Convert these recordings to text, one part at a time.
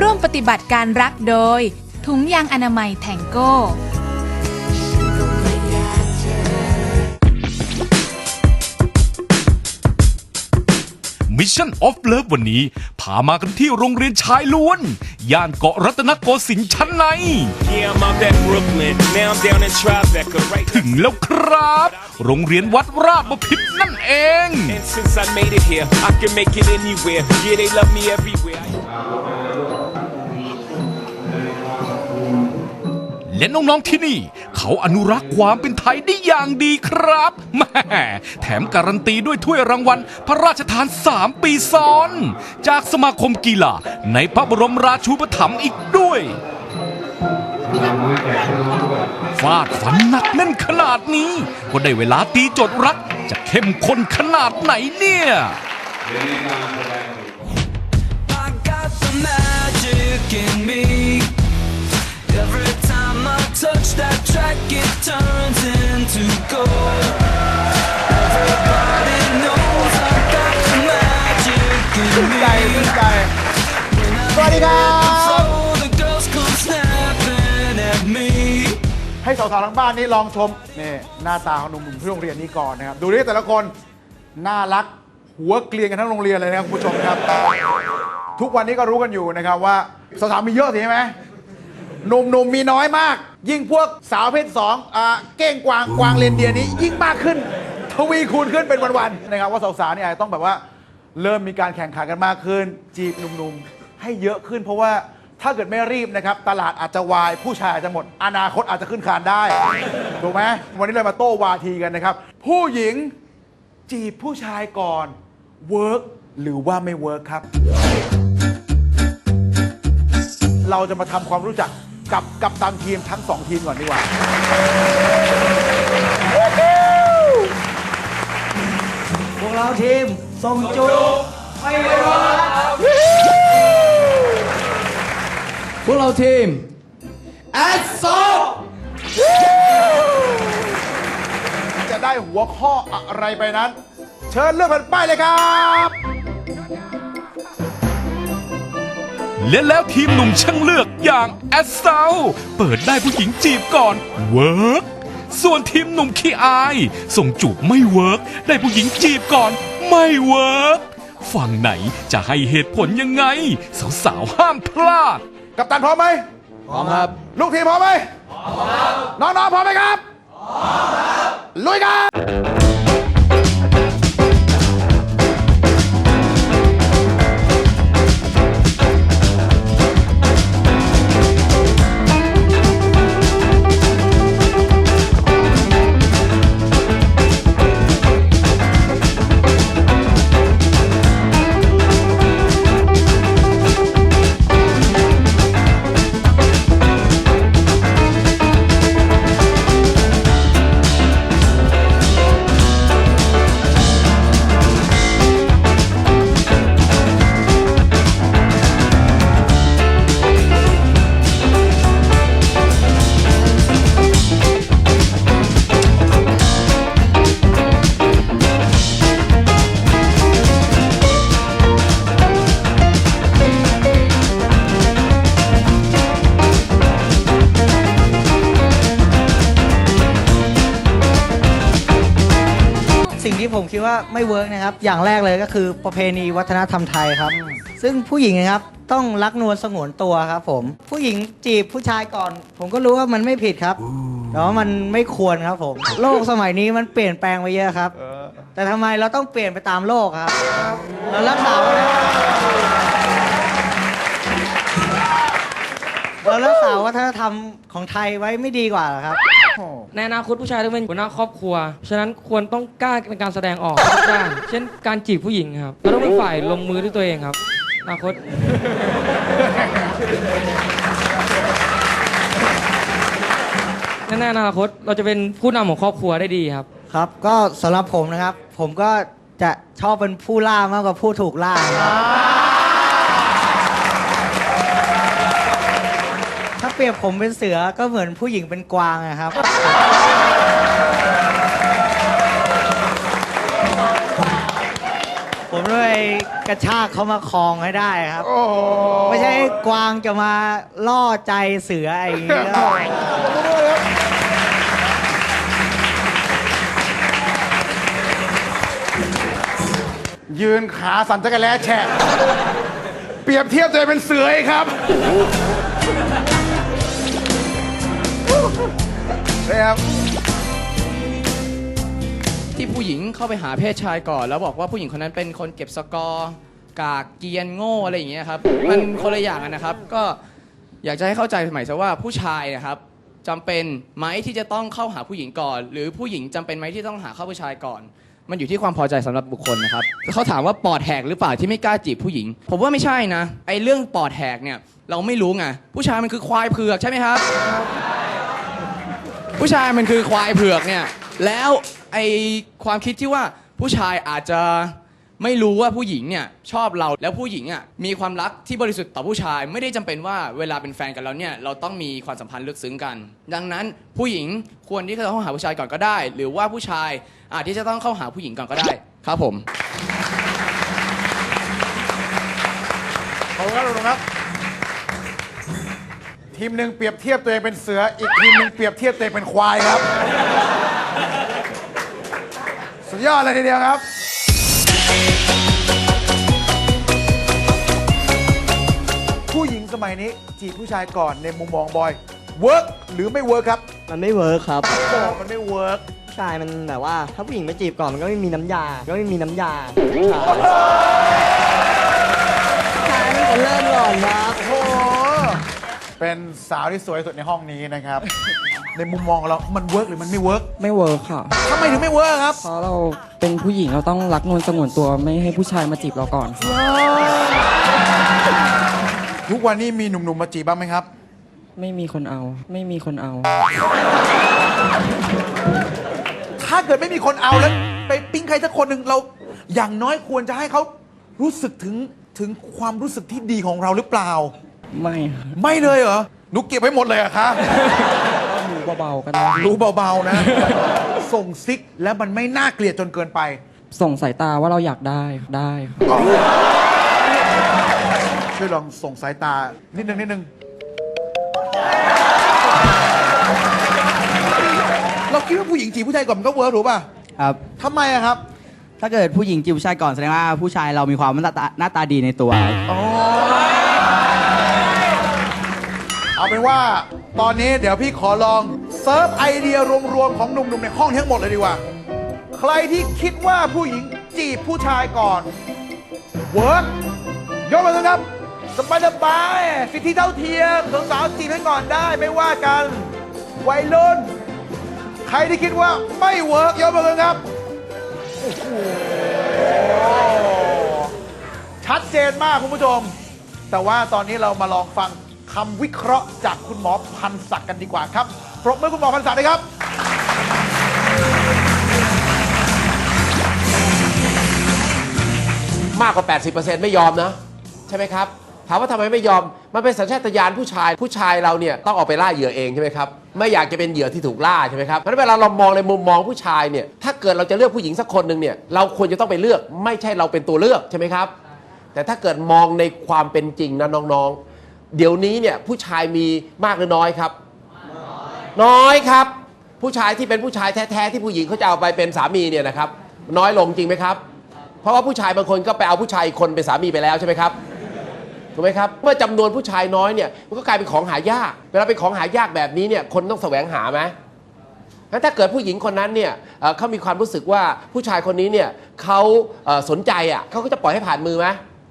ร่วมปฏิบัติการรักโดย ถุงยางอนามัยแทงโก้มิชชั่นออฟเลิฟวันนี้ พามากันที่โรงเรียนชายล้วน ย่านเกาะรัตนโกสินทร์ชั้นใน Yeah, I'm out at Brooklyn. Now I'm down in Tribeca, right ถึงแล้วครับ โรงเรียนวัดราชบพิตรนั่นเอง And since I made it here, I can make it anywhere. Yeah, they love me everywhere. และน้องๆที่นี่ เขาอนุรักษ์ความเป็นไทยได้อย่างดีครับแหม่แถมการันตีด้วยถ้วยรางวัลพระราชทาน 3 ปีซ้อน จากสมาคมกีฬาในพระบรมราชูปถัมภ์อีกด้วย ฟาดฝันหนักแน่นขนาดนี้ ก็ได้เวลาตีโจทย์รัก จะเข้มข้นขนาดไหนเนี่ย I it turns into gold. Everybody knows I got the magic in ชื่น me. ใจชื่นใจ สวัสดีครับ So the girls come snapping at me. ให้สาวๆทั้งบ้านนี่ลองชมนี่หน้าตาของหนุ่มๆที่โรงเรียนนี้ก่อนนะครับ ดูดิแต่ละคนน่ารักหัวเกลียนกันทั้งโรงเรียนเลยนะครับคุณผู้ชมครับ ทุกวันนี้ก็รู้กันอยู่นะครับว่าสาวๆมีเยอะสิใช่ไหมหนุ่มๆมีน้อยมาก ยิ่งพวกสาวเพศสองอ่าเก้งกวางกวางเรนเดียร์นี้ยิ่งมากขึ้น ทวีคูณขึ้นเป็นวันๆนะครับว่าสาวๆเนี่ยต้องแบบว่า เริ่มมีการแข่งขันกันมากขึ้น จีบหนุ่มๆ ให้เยอะขึ้น เพราะว่าถ้าเกิดไม่รีบนะครับ ตลาดอาจจะวายผู้ชายอาจจะหมด อนาคตอาจจะขึ้นคานได้ถูกไหมวันนี้เลยมาโต้วาทีกันนะครับ ผู้หญิงจีบผู้ชายก่อนเวิร์กหรือว่าไม่เวิร์กครับ เราจะมาทำความรู้จัก กับกับตันทีมทั้งสองทีมก่อนดีกว่า พวกเราทีมส่งจุไม่รอพวกเราทีมแอดโซจะได้หัวข้ออะไรไปนั้น เชิญเลือกแผ่นป้ายเลยครับ และแล้วทีมหนุ่มช่างเลือกอย่างแอสเซาเปิดได้ผู้หญิงจีบก่อนเวิร์กส่วนทีมหนุ่มขี้อาย ส่งจูบไม่เวิร์กได้ผู้หญิงจีบก่อน ไม่เวิร์กฝั่งไหนจะให้เหตุผลยังไง สาวๆห้ามพลาด กับตันพร้อมไหมพร้อมครับ ลูกทีมพร้อมไหมพร้อมครับ น้องๆพร้อมไหมครับ พร้อมครับ ลุยกัน ว่าไม่เวิร์กนะครับ อย่างแรกเลยก็คือประเพณีวัฒนธรรมไทยครับ ซึ่งผู้หญิงนะครับต้องรักนวลสงวนตัวครับผม ผู้หญิงจีบผู้ชายก่อน ผมก็รู้ว่ามันไม่ผิดครับแต่ว่ามันไม่ควรครับผม โลกสมัยนี้มันเปลี่ยนแปลงไปเยอะครับ แต่ทำไมเราต้องเปลี่ยนไปตามโลกครับ เรารักษาวัฒนธรรม เรารักษาวัฒนธรรมของไทยไว้ไม่ดีกว่าเหรอครับ ในอนาคตผู้ชายต้องเป็นหัวหน้าครอบครัว ฉะนั้นควรต้องกล้าในการแสดงออกทุกด้านเช่นการจีบผู้หญิงครับเราต้องเป็นฝ่ายลงมือด้วยตัวเองครับ อนาคตแน่ๆอนาคตเราจะเป็นผู้นำของครอบครัวได้ดีครับ ครับ ก็สำหรับผมนะครับ ผมก็จะชอบเป็นผู้ล่ามากกว่าผู้ถูกล่าครับ เปรียบผมเป็นเสือก็เหมือนผู้หญิงเป็นกวางอะครับ ผมเลยกระชากเขามาครองให้ได้ครับ โอ้โหไม่ใช่ให้กวางจะมาล่อใจเสืออย่างนี้แล้วยืนขาสั่นจักรแล้แฉะเปรียบเทียบตัวเองเป็นเสืออีกครับ นี่ครับ ที่ผู้หญิงเข้าไปหาเพศชายก่อน แล้วบอกว่าผู้หญิงคนนั้นเป็นคนเก็บสกอร์กากเกียนโง่อะไรอย่างเงี้ยครับมันคนละอย่างกันนะครับ ก็อยากจะให้เข้าใจใหม่ซะว่าผู้ชายนะครับจำเป็นไหมที่จะต้องเข้าหาผู้หญิงก่อน หรือผู้หญิงจำเป็นไหมที่ต้องหาเข้าผู้ชายก่อน มันอยู่ที่ความพอใจสำหรับบุคคลนะครับเขาถามว่าปอดแหกหรือเปล่าที่ไม่กล้าจีบผู้หญิง ผมว่าไม่ใช่นะไอ้เรื่องปอดแหกเนี่ยเราไม่รู้ไงผู้ชายมันคือควายเผือกใช่ไหมครับ ผู้ชายมันคือควายเผือกเนี่ย แล้วไอความคิดที่ว่าผู้ชายอาจจะไม่รู้ว่าผู้หญิงเนี่ยชอบเราแล้วผู้หญิงอะมีความรักที่บริสุทธิ์ต่อผู้ชาย ไม่ได้จำเป็นว่าเวลาเป็นแฟนกันแล้วเนี่ยเราต้องมีความสัมพันธ์ลึกซึ้งกัน ดังนั้นผู้หญิงควรที่จะต้องหาผู้ชายก่อนก็ได้ หรือว่าผู้ชายอาจที่จะต้องเข้าหาผู้หญิงก่อนก็ได้ครับผม ขอบคุณครับลุงครับ ทีมหนึ่งเปรียบเทียบตัวเองเป็นเสือ อีกทีมหนึ่งเปรียบเทียบตัวเองเป็นควายครับ สุดยอดเลยทีเดียวครับ ผู้หญิงสมัยนี้จีบผู้ชายก่อนในมุมมองบอยเวิร์กหรือไม่เวิร์กครับมันไม่เวิร์คครับบอกมันไม่เวิร์กผู้ชายมันแบบว่า ถ้าผู้หญิงไม่จีบก่อนมันก็ไม่มีน้ำยา ก็ไม่มีน้ำยาผู้ชายผู้ชายเป็นคนเริ่มก่อนครับ โอ้โห เป็นสาวที่สวยที่สุดในห้องนี้นะครับ ในมุมมองของเรา มันเวิร์กหรือมันไม่เวิร์กไม่เวิร์คค่ะ ทำไมถึงไม่เวิร์กครับ เพราะเราเป็นผู้หญิงเราต้องรักนวลสงวนตัวไม่ให้ผู้ชายมาจีบเราก่อนค่ะทุกวันนี้มีหนุ่มๆมาจีบบ้างไหมครับ ไม่มีคนเอา ไม่มีคนเอา ถ้าเกิดไม่มีคนเอาแล้ว ไปปิ๊งใครสักคนหนึ่งเรา อย่างน้อยควรจะให้เขารู้สึกถึงถึงความรู้สึกที่ดีของเราหรือเปล่า ไม่ค่ะไม่เลยเหรอหนูเก็บไว้หมดเลยเหรอะคะดูเบาๆก็ได้รู้เบาๆนะ ส่งซิกแล้วมันไม่น่าเกลียดจนเกินไป ส่งสายตาว่าเราอยากได้ได้ค่ะช่วยลองส่งสายตา นิดนึงนิดนึงเราคิดว่าผู้หญิงจีบผู้ชายก่อนมันก็เวิร์กถูกป่ะครับ ทำไมอะครับ ถ้าเกิดผู้หญิงจีบผู้ชายก่อนแสดงว่าผู้ชายเรามีความหน้าตาหน้าตาดีในตัว เอาเป็นว่าตอนนี้เดี๋ยวพี่ขอลองเซิร์ฟไอเดียรวมๆของหนุ่มๆในห้องทั้งหมดเลยดีกว่า ใครที่คิดว่าผู้หญิงจีบผู้ชายก่อนเวิร์กยกมือครับสบายสบายสิทธิเท่าเทียมสาวๆจีบให้ก่อนได้ไม่ว่ากันวัยรุ่น ใครที่คิดว่าไม่เวิร์กยกมือครับโอ้โหชัดเจนมากคุณผู้ชม แต่ว่าตอนนี้เรามาลองฟัง คำวิเคราะห์จากคุณหมอพันศักดิ์กันดีกว่าครับปรบมือคุณหมอพันศักดิ์เลยครับ มากกว่า 80%ไม่ยอมนะ ใช่ไหมครับ ถามว่าทำไมไม่ยอม มันเป็นสัญชาตญาณผู้ชาย ผู้ชายเราเนี่ยต้องออกไปล่าเหยื่อเองใช่ไหมครับ ไม่อยากจะเป็นเหยื่อที่ถูกล่าใช่ไหมครับเพราะฉะนั้นเวลาเรามองในมุมมองผู้ชายเนี่ย ถ้าเกิดเราจะเลือกผู้หญิงสักคนหนึ่งเนี่ย เราควรจะต้องไปเลือก ไม่ใช่เราเป็นตัวเลือกใช่ไหมครับ แต่ถ้าเกิดมองในความเป็นจริงนะน้องๆ เดี๋ยวนี้เนี่ยผู้ชายมีมากหรือน้อยครับ น้อยครับ ผู้ชายที่เป็นผู้ชายแท้ๆที่ผู้หญิงเขาจะเอาไปเป็นสามีเนี่ยนะครับ น้อยลงจริงไหมครับ เพราะว่าผู้ชายบางคนก็ไปเอาผู้ชายอีกคนเป็นสามีไปแล้วใช่ไหมครับถูกไหมครับเมื่อจำนวนผู้ชายน้อยเนี่ยมันก็กลายเป็นของหายากเวลาเป็นของหายากแบบนี้เนี่ยคนต้องแสวงหาไหมถ้าเกิดผู้หญิงคนนั้นเนี่ยเขามีความรู้สึกว่าผู้ชายคนนี้เนี่ยเขาสนใจอะเขาก็จะปล่อยให้ผ่านมือไหม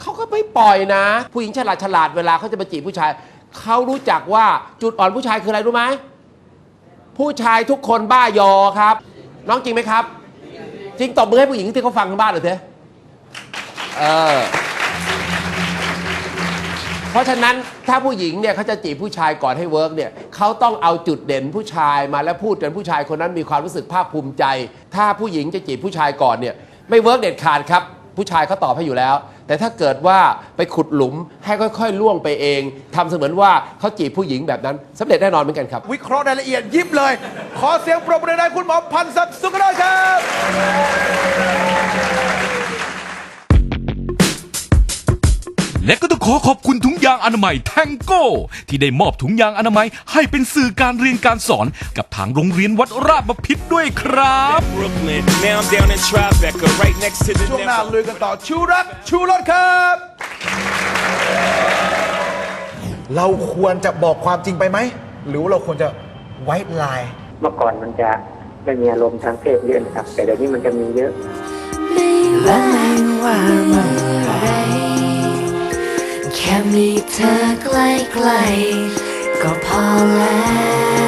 เขาก็ไม่ปล่อยนะ ผู้หญิงฉลาดฉลาดเวลาเขาจะมาจีบผู้ชายเขารู้จักว่าจุดอ่อนผู้ชายคืออะไรรู้ไหมผู้ชายทุกคนบ้ายอครับ น้องจริงไหมครับ จริงตบมือให้ผู้หญิงที่เขาฟังทางบ้านหน่อยเถอะเออเพราะฉะนั้นถ้าผู้หญิงเนี่ยเขาจะจีบผู้ชายก่อนให้เวิร์กเนี่ยเขาต้องเอาจุดเด่นผู้ชายมาแล้วพูดจนผู้ชายคนนั้นมีความรู้สึกภาคภูมิใจ ถ้าผู้หญิงจะจีบผู้ชายก่อนเนี่ยไม่เวิร์กเด็ดขาดครับ ผู้ชายเขาตอบให้อยู่แล้ว แต่ถ้าเกิดว่าไปขุดหลุมให้ค่อยๆ ล่วงไปเองทำเสมือนว่าเขาจีบผู้หญิงแบบนั้นสำเร็จแน่นอนเหมือนกันครับ วิเคราะห์รายละเอียดยิบเลย ขอเสียงปรบมือได้คุณหมอพันศักดิ์สุขนาครับ แและก็ต้องขอขอบคุณถุงยางอนามัยแทงโก้ ที่ได้มอบถุงยางอนามัยให้เป็นสื่อการเรียนการสอนกับทางโรงเรียนวัดราชบพิตรด้วยครับ Brooklyn. Now I'm down in Tribeca, right next to the ช่วงหน้า Never- ลุยกันต่อชูรักชูรสครับ เราควรจะบอกความจริงไปไหม หรือว่าเราควรจะไว้ไลน์เมื่อก่อนมันจะไม่มีอารมณ์ทางเพศเยอะนะครับ แต่เดี๋ยวนี้มันจะมีเยอะและไม่ว่าเมื่อไรแค่มีเธอใกล้ๆก็พอแล้ว